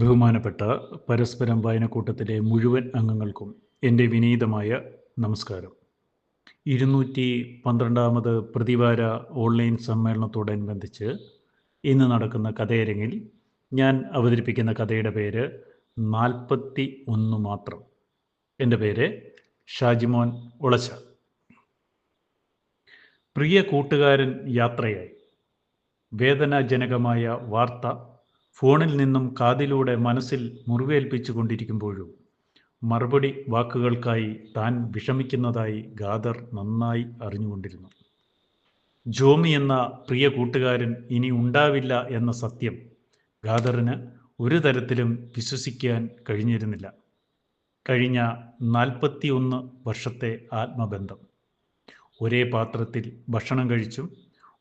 ബഹുമാനപ്പെട്ട പരസ്പരം വായനക്കൂട്ടത്തിലെ മുഴുവൻ അംഗങ്ങൾക്കും എന്റെ വിനീതമായ നമസ്കാരം. ഇരുന്നൂറ്റി പന്ത്രണ്ടാമത് പ്രതിവാര ഓൺലൈൻ സമ്മേളനത്തോടനുബന്ധിച്ച് ഇന്ന് നടക്കുന്ന കഥയരങ്ങിൽ ഞാൻ അവതരിപ്പിക്കുന്ന കഥയുടെ പേര് നാൽപ്പത്തി ഒന്ന് മാത്രം. എന്റെ പേര് ഷാജിമോൻ ഉളച്ച പ്രിയ കൂട്ടുകാരൻ യാത്രയായി. വേദനാജനകമായ വാർത്ത ഫോണിൽ നിന്നും കാതിലൂടെ മനസ്സിൽ മുറിവേൽപ്പിച്ചു കൊണ്ടിരിക്കുമ്പോഴും മറുപടി വാക്കുകൾക്കായി താൻ വിഷമിക്കുന്നതായി ഗാദർ നന്നായി അറിഞ്ഞുകൊണ്ടിരുന്നു. ജോമി എന്ന പ്രിയ കൂട്ടുകാരൻ ഇനി ഉണ്ടാവില്ല എന്ന സത്യം ഗാദറിന് ഒരു തരത്തിലും വിശ്വസിക്കാൻ കഴിഞ്ഞിരുന്നില്ല. കഴിഞ്ഞ നാൽപ്പത്തി ഒന്ന് വർഷത്തെ ആത്മബന്ധം. ഒരേ പാത്രത്തിൽ ഭക്ഷണം കഴിച്ചും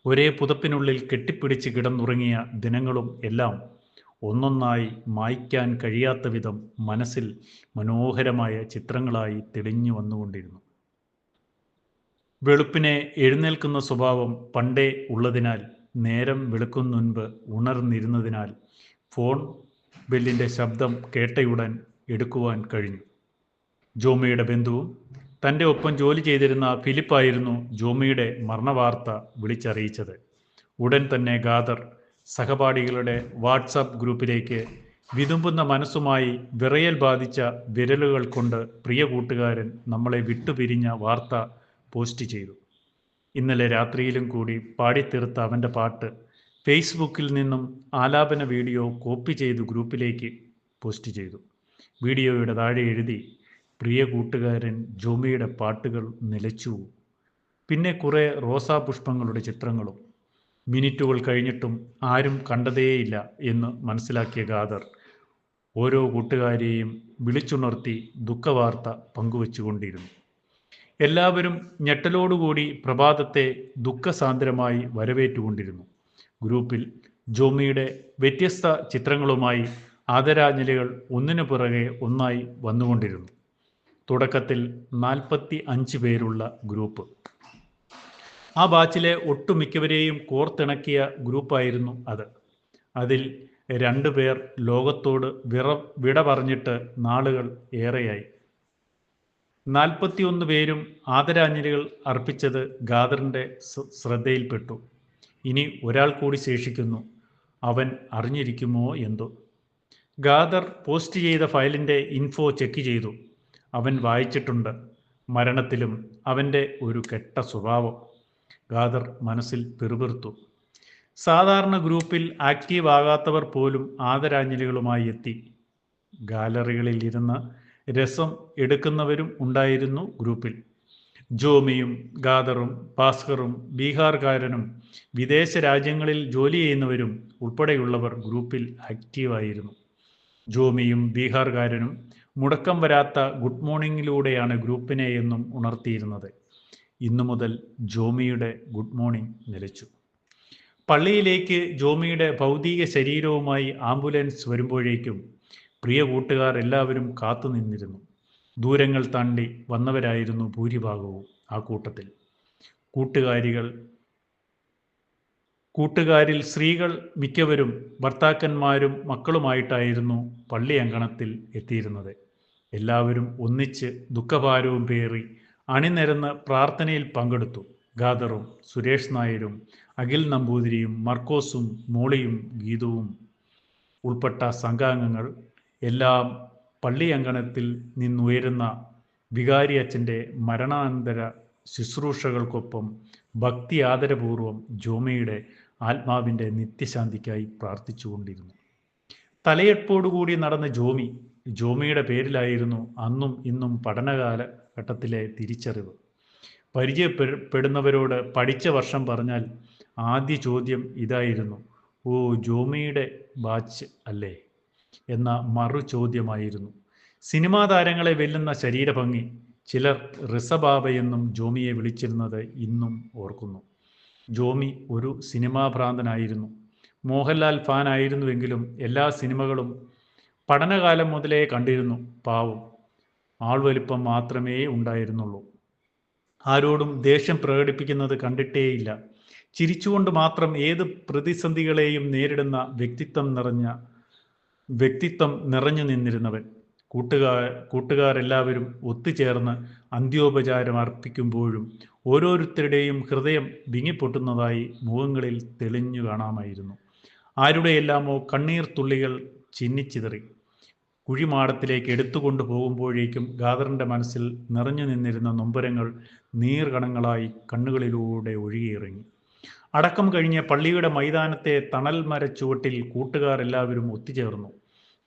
ഒരേ പുതപ്പിനുള്ളിൽ കെട്ടിപ്പിടിച്ച് കിടന്നുറങ്ങിയ ദിനങ്ങളും എല്ലാം ഒന്നൊന്നായി മായ്ക്കാൻ കഴിയാത്ത വിധം മനസ്സിൽ മനോഹരമായ ചിത്രങ്ങളായി തെളിഞ്ഞു വന്നുകൊണ്ടിരുന്നു. വെളുപ്പിനെ എഴുന്നേൽക്കുന്ന സ്വഭാവം പണ്ടേ ഉള്ളതിനാൽ നേരം വെളുക്കുന്നുൻപ് ഉണർന്നിരുന്നതിനാൽ ഫോൺ ബെല്ലിന്റെ ശബ്ദം കേട്ടയുടൻ എടുക്കുവാൻ കഴിഞ്ഞു. ജോമിയുടെ ബന്ധുവും തന്റെ ഒപ്പം ജോലി ചെയ്തിരുന്ന ഫിലിപ്പായിരുന്നു ജോമിയുടെ മരണവാർത്ത വിളിച്ചറിയിച്ചത്. ഉടൻ തന്നെ ഗാദർ സഹപാഠികളുടെ വാട്സാപ്പ് ഗ്രൂപ്പിലേക്ക് വിതുമ്പുന്ന മനസ്സുമായി വിറയൽ ബാധിച്ച വിരലുകൾ കൊണ്ട് പ്രിയ കൂട്ടുകാരൻ നമ്മളെ വിട്ടുപിരിഞ്ഞ വാർത്ത പോസ്റ്റ് ചെയ്തു. ഇന്നലെ രാത്രിയിലും കൂടി പാടിത്തീർത്ത അവന്റെ പാട്ട് ഫേസ്ബുക്കിൽ നിന്നും ആലാപന വീഡിയോ കോപ്പി ചെയ്ത് ഗ്രൂപ്പിലേക്ക് പോസ്റ്റ് ചെയ്തു. വീഡിയോയുടെ താഴെ എഴുതി പ്രിയ കൂട്ടുകാരൻ ജോമിയുടെ പാട്ടുകൾ നിലച്ചു. പിന്നെ കുറേ റോസാപുഷ്പങ്ങളുടെ ചിത്രങ്ങളും മിനിറ്റുകൾ കഴിഞ്ഞിട്ടും ആരും കണ്ടതേയില്ല എന്ന് മനസ്സിലാക്കിയ ഗാദർ ഓരോ കൂട്ടുകാരെയും വിളിച്ചുണർത്തി ദുഃഖവാർത്ത പങ്കുവച്ചുകൊണ്ടിരുന്നു. എല്ലാവരും ഞെട്ടലോടുകൂടി പ്രഭാതത്തെ ദുഃഖസാന്ദ്രമായി വരവേറ്റുകൊണ്ടിരുന്നു. ഗ്രൂപ്പിൽ ജോമിയുടെ വ്യത്യസ്ത ചിത്രങ്ങളുമായി ആദരാഞ്ജലികൾ ഒന്നിനു പുറകെ ഒന്നായി വന്നുകൊണ്ടിരുന്നു. തുടക്കത്തിൽ നാൽപ്പത്തി അഞ്ച് പേരുള്ള ഗ്രൂപ്പ്. ആ ബാച്ചിലെ ഒട്ടുമിക്കവരെയും കോർത്തിണക്കിയ ഗ്രൂപ്പായിരുന്നു അത്. അതിൽ രണ്ടു പേർ ലോകത്തോട് വിറ വിട പറഞ്ഞിട്ട് നാളുകൾ ഏറെയായി. നാൽപ്പത്തിയൊന്ന് പേരും ആദരാഞ്ജലികൾ അർപ്പിച്ചത് ഗാദറിന്റെ ശ്രദ്ധയിൽപ്പെട്ടു. ഇനി ഒരാൾ കൂടി ശേഷിക്കുന്നു. അവൻ അറിഞ്ഞിരിക്കുമോ എന്തോ. ഗാദർ പോസ്റ്റ് ചെയ്ത ഫയലിന്റെ ഇൻഫോ ചെക്ക് ചെയ്തു. അവൻ വായിച്ചിട്ടുണ്ട്. മരണത്തിലും അവന്റെ ഒരു കെട്ട സ്വഭാവം. ഗാദർ മനസ്സിൽ പിറുപിറുത്തു. സാധാരണ ഗ്രൂപ്പിൽ ആക്റ്റീവ് ആകാത്തവർ പോലും ആദരാഞ്ജലികളുമായി എത്തി. ഗാലറികളിൽ ഇരുന്ന് രസം എടുക്കുന്നവരും ഉണ്ടായിരുന്നു ഗ്രൂപ്പിൽ. ജോമിയും ഗാദറും ഭാസ്കറും ബീഹാർകാരനും വിദേശ രാജ്യങ്ങളിൽ ജോലി ചെയ്യുന്നവരും ഉൾപ്പെടെയുള്ളവർ ഗ്രൂപ്പിൽ ആക്റ്റീവായിരുന്നു. ജോമിയും ബീഹാർകാരനും മുടക്കം വരാത്ത ഗുഡ് മോർണിംഗിലൂടെയാണ് ഗ്രൂപ്പിനെ എന്നും ഉണർത്തിയിരുന്നത്. ഇന്നു മുതൽ ജോമിയുടെ ഗുഡ് മോർണിംഗ് നിലച്ചു. പള്ളിയിലേക്ക് ജോമിയുടെ ഭൗതിക ശരീരവുമായി ആംബുലൻസ് വരുമ്പോഴേക്കും പ്രിയ കൂട്ടുകാർ എല്ലാവരും കാത്തു നിന്നിരുന്നു. ദൂരങ്ങൾ താണ്ടി വന്നവരായിരുന്നു ഭൂരിഭാഗവും ആ കൂട്ടത്തിൽ. കൂട്ടുകാരികൾ കൂട്ടുകാരിൽ സ്ത്രീകൾ മിക്കവരും ഭർത്താക്കന്മാരും മക്കളുമായിട്ടായിരുന്നു പള്ളി അങ്കണത്തിൽ എത്തിയിരുന്നത്. എല്ലാവരും ഒന്നിച്ച് ദുഃഖഭാരവും പേറി അണിനിരന്ന് പ്രാർത്ഥനയിൽ പങ്കെടുത്തു. ഗാദറും സുരേഷ് നായരും അഖിൽ നമ്പൂതിരിയും മർക്കോസും മോളിയും ഗീതവും ഉൾപ്പെട്ട സംഘാംഗങ്ങൾ എല്ലാം പള്ളി അങ്കണത്തിൽ നിന്നുയരുന്ന വികാരി അച്ഛന്റെ മരണാനന്തര ശുശ്രൂഷകൾക്കൊപ്പം ഭക്തി ആദരപൂർവം ജോമയുടെ ആത്മാവിന്റെ നിത്യശാന്തിക്കായി പ്രാർത്ഥിച്ചുകൊണ്ടിരുന്നു. തലയെപ്പോടുകൂടി നടന്ന ജോമി ജോമിയുടെ പേരിലായിരുന്നു അന്നും ഇന്നും പഠനകാലഘട്ടത്തിലെ തിരിച്ചറിവ്. പരിചയപ്പെടുന്നവരോട് പഠിച്ച വർഷം പറഞ്ഞാൽ ആദ്യ ചോദ്യം ഇതായിരുന്നു ഓ ജോമിയുടെ ബാച്ച് അല്ലേ? എന്ന മറു ചോദ്യമായിരുന്നു സിനിമാ താരങ്ങളെ വെല്ലുന്ന ശരീരഭംഗി ചിലർ റിസബാബയെന്നും ജോമിയെ വിളിച്ചിരുന്നത് ഇന്നും ഓർക്കുന്നു. ജോമി ഒരു സിനിമാ ഭ്രാന്തനായിരുന്നു. മോഹൻലാൽ ഫാൻ ആയിരുന്നുവെങ്കിലും എല്ലാ സിനിമകളും പഠനകാലം മുതലേ കണ്ടിരുന്നു പാവം. ആൾവലിപ്പം മാത്രമേ ഉണ്ടായിരുന്നുള്ളൂ. ആരോടും ദേഷ്യം പ്രകടിപ്പിക്കുന്നത് കണ്ടിട്ടേയില്ല. ചിരിച്ചുകൊണ്ട് മാത്രം ഏത് പ്രതിസന്ധികളെയും നേരിടുന്ന വ്യക്തിത്വം നിറഞ്ഞ വ്യക്തിത്വം നിറഞ്ഞു നിന്നിരുന്നവൻ. കൂട്ടുകാർ കൂട്ടുകാരെല്ലാവരും ഒത്തുചേർന്ന് അന്ത്യോപചാരം അർപ്പിക്കുമ്പോഴും ഓരോരുത്തരുടെയും ഹൃദയം വിങ്ങിപ്പൊട്ടുന്നതായി മുഖങ്ങളിൽ തെളിഞ്ഞു കാണാമായിരുന്നു. ആരുടെയെല്ലാമോ കണ്ണീർ തുള്ളികൾ ചിന്നിച്ചിതറി. കുഴിമാടത്തിലേക്ക് എടുത്തുകൊണ്ടു പോകുമ്പോഴേക്കും ഗാദറിന്റെ മനസ്സിൽ നിറഞ്ഞു നിന്നിരുന്ന നൊമ്പരങ്ങൾ നീർകണങ്ങളായി കണ്ണുകളിലൂടെ ഒഴുകിയിറങ്ങി. അടക്കം കഴിഞ്ഞ പള്ളിയുടെ മൈതാനത്തെ തണൽ മരച്ചുവട്ടിൽ കൂട്ടുകാർ എല്ലാവരും ഒത്തുചേർന്നു.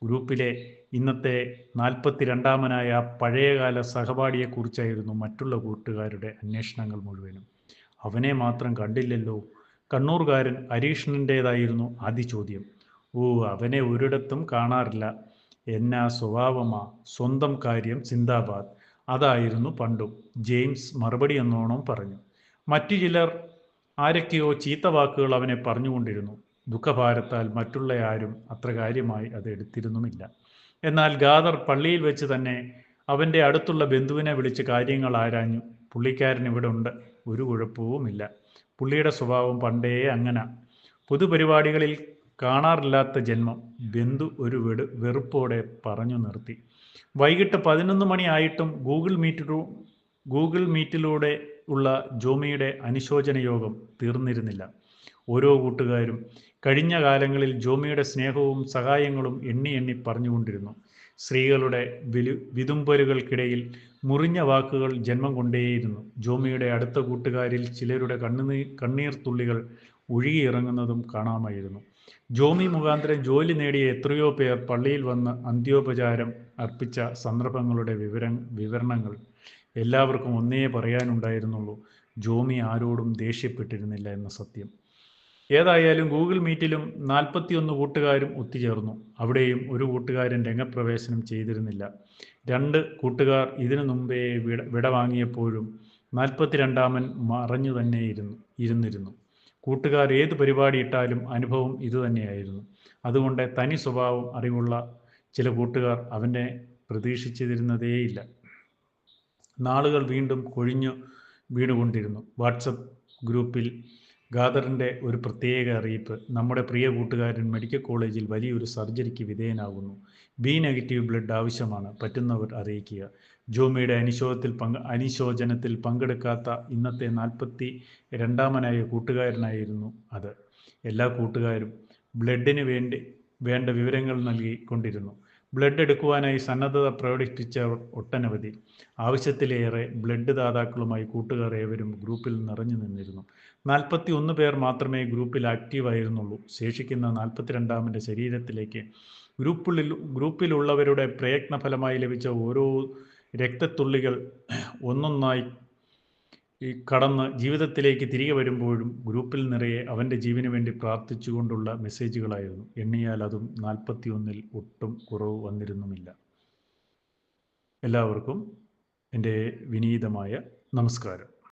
ഗ്രൂപ്പിലെ ഇന്നത്തെ നാൽപ്പത്തിരണ്ടാമനായ പഴയകാല സഹപാഠിയെക്കുറിച്ചായിരുന്നു മറ്റുള്ള കൂട്ടുകാരുടെ അന്വേഷണങ്ങൾ മുഴുവനും. അവനെ മാത്രം കണ്ടില്ലല്ലോ. കണ്ണൂർകാരൻ ഹരീഷ്ണന്റേതായിരുന്നു ആദ്യ ചോദ്യം. ഓ അവനെ ഒരിടത്തും കാണാറില്ല. എന്നാ സ്വഭാവമാ? സ്വന്തം കാര്യം സിന്ദാബാദ്. അതായിരുന്നു പണ്ടും. ജെയിംസ് മറുപടി എന്നോണം പറഞ്ഞു. മറ്റു ചിലർ ആരൊക്കെയോ ചീത്ത വാക്കുകൾ അവനെ പറഞ്ഞുകൊണ്ടിരുന്നു. ദുഃഖഭാരത്താൽ മറ്റുള്ള ആരും അത്ര കാര്യമായി അത് എടുത്തിരുന്നുമില്ല. എന്നാൽ ഗാദർ പള്ളിയിൽ വെച്ച് തന്നെ അവന്റെ അടുത്തുള്ള ബന്ധുവിനെ വിളിച്ച് കാര്യങ്ങൾ ആരാഞ്ഞു. പുള്ളിക്കാരൻ ഇവിടെ ഉണ്ട്. ഒരു കുഴപ്പവുമില്ല. പുള്ളിയുടെ സ്വഭാവം പണ്ടേ അങ്ങനെ. പൊതുപരിപാടികളിൽ കാണാറില്ലാത്ത ജന്മം ബന്ധു ഒരു വെട് വെറുപ്പോടെ പറഞ്ഞു നിർത്തി. വൈകിട്ട് പതിനൊന്ന് മണിയായിട്ടും ഗൂഗിൾ മീറ്റിലൂ ഗൂഗിൾ മീറ്റിലൂടെ ഉള്ള ജോമിയുടെ അനുശോചന യോഗം തീർന്നിരുന്നില്ല. ഓരോ കൂട്ടുകാരും കഴിഞ്ഞ കാലങ്ങളിൽ ജോമിയുടെ സ്നേഹവും സഹായങ്ങളും എണ്ണി എണ്ണി പറഞ്ഞുകൊണ്ടിരുന്നു. സ്ത്രീകളുടെ വിലു വിതുമ്പലുകൾക്കിടയിൽ മുറിഞ്ഞ വാക്കുകൾ ജന്മം കൊണ്ടേയിരുന്നു. ജോമിയുടെ അടുത്ത കൂട്ടുകാരിൽ ചിലരുടെ കണ്ണുനീ കണ്ണീർ തുള്ളികൾ ഒഴുകിയിറങ്ങുന്നതും കാണാമായിരുന്നു. ജോമി മുഖാന്തരം ജോലി നേടിയ എത്രയോ പേർ പള്ളിയിൽ വന്ന് അന്ത്യോപചാരം അർപ്പിച്ച സന്ദർഭങ്ങളുടെ വിവര വിവരണങ്ങൾ എല്ലാവർക്കും ഒന്നേ പറയാനുണ്ടായിരുന്നുള്ളൂ. ജോമി ആരോടും ദേഷ്യപ്പെട്ടിരുന്നില്ല എന്ന സത്യം. ഏതായാലും ഗൂഗിൾ മീറ്റിലും നാൽപ്പത്തിയൊന്ന് കൂട്ടുകാരും ഒത്തുചേർന്നു. അവിടെയും ഒരു കൂട്ടുകാരൻ രംഗപ്രവേശനം ചെയ്തിരുന്നില്ല. രണ്ട് കൂട്ടുകാർ ഇതിനു മുമ്പേ വിട വിട വാങ്ങിയപ്പോഴും നാൽപ്പത്തിരണ്ടാമൻ മറഞ്ഞു തന്നെ ഇരുന്നു ഇരുന്നിരുന്നു. കൂട്ടുകാർ ഏത് പരിപാടി ഇട്ടാലും അനുഭവം ഇതുതന്നെയായിരുന്നു അതുകൊണ്ട് തനി സ്വഭാവം അറിവുള്ള ചില കൂട്ടുകാർ അവനെ പ്രതീക്ഷിച്ചിരുന്നതേയില്ല. നാളുകൾ വീണ്ടും കൊഴിഞ്ഞു വീണുകൊണ്ടിരുന്നു. വാട്സപ്പ് ഗ്രൂപ്പിൽ ഖാദറിന്റെ ഒരു പ്രത്യേക അറിയിപ്പ് നമ്മുടെ പ്രിയ കൂട്ടുകാരൻ മെഡിക്കൽ കോളേജിൽ വലിയൊരു സർജറിക്ക് വിധേയനാകുന്നു. ബി നെഗറ്റീവ് ബ്ലഡ് ആവശ്യമാണ്. പറ്റുന്നവർ അറിയിക്കുക. ജോമിയുടെ അനുശോചത്തിൽ പങ്ക് അനുശോചനത്തിൽ പങ്കെടുക്കാത്ത ഇന്നത്തെ നാൽപ്പത്തി രണ്ടാമനായ കൂട്ടുകാരനായിരുന്നു അത്. എല്ലാ കൂട്ടുകാരും ബ്ലഡിന് വേണ്ടി വേണ്ട വിവരങ്ങൾ നൽകിക്കൊണ്ടിരുന്നു ബ്ലഡ് എടുക്കുവാനായി സന്നദ്ധത പ്രകടിപ്പിച്ചവർ ഒട്ടനവധി ആവശ്യത്തിലേറെ ബ്ലഡ് ദാതാക്കളുമായി കൂട്ടുകാർ ഏവരും ഗ്രൂപ്പിൽ നിറഞ്ഞു നിന്നിരുന്നു. നാൽപ്പത്തി ഒന്ന് പേർ മാത്രമേ ഗ്രൂപ്പിൽ ആക്റ്റീവ് ആയിരുന്നുള്ളൂ ശേഷിക്കുന്ന നാൽപ്പത്തിരണ്ടാമന്റെ ശരീരത്തിലേക്ക് ഗ്രൂപ്പിൽ ഗ്രൂപ്പിലുള്ളവരുടെ പ്രയത്നഫലമായി ലഭിച്ച ഓരോ രക്തത്തുള്ളികൾ ഒന്നൊന്നായി ഈ കടന്ന് ജീവിതത്തിലേക്ക് തിരികെ വരുമ്പോഴും ഗ്രൂപ്പിൽ നിറയെ അവന്റെ ജീവന് വേണ്ടി പ്രാർത്ഥിച്ചുകൊണ്ടുള്ള മെസ്സേജുകളായിരുന്നു. എണ്ണിയാൽ അതും നാൽപ്പത്തി ഒന്നിൽ ഒട്ടും കുറവ് വന്നിരുന്നുമില്ല. എല്ലാവർക്കും എന്റെ വിനീതമായ നമസ്കാരം.